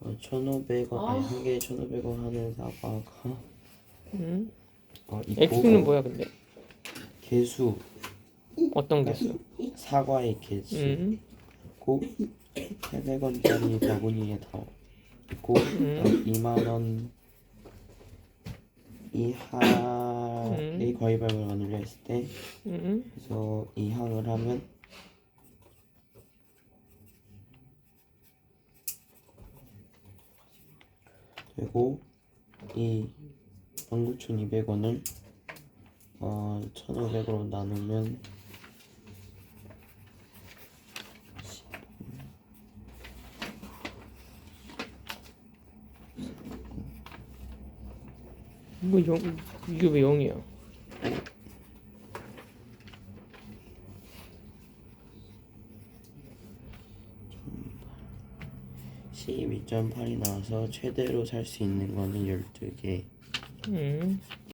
어, 1,500원 아니 아. 한 개에 1,500원 하는 사과가 음. 어, 이 X는 뭐야 근데? 개수 어떤 개수? 사과의 개수 음. 고 800원짜리 바구니에 다 있고 음. 2만 원 이하의 음. 과일발을 만들려 했을 때 음. 그래서 이 항을 하면 되고 이 19,200원을 어 1,500으로 나누면 뭐 영, 이게 왜 0이야? 시2.8이 나와서 최대로 살 수 있는 거는 12개 음.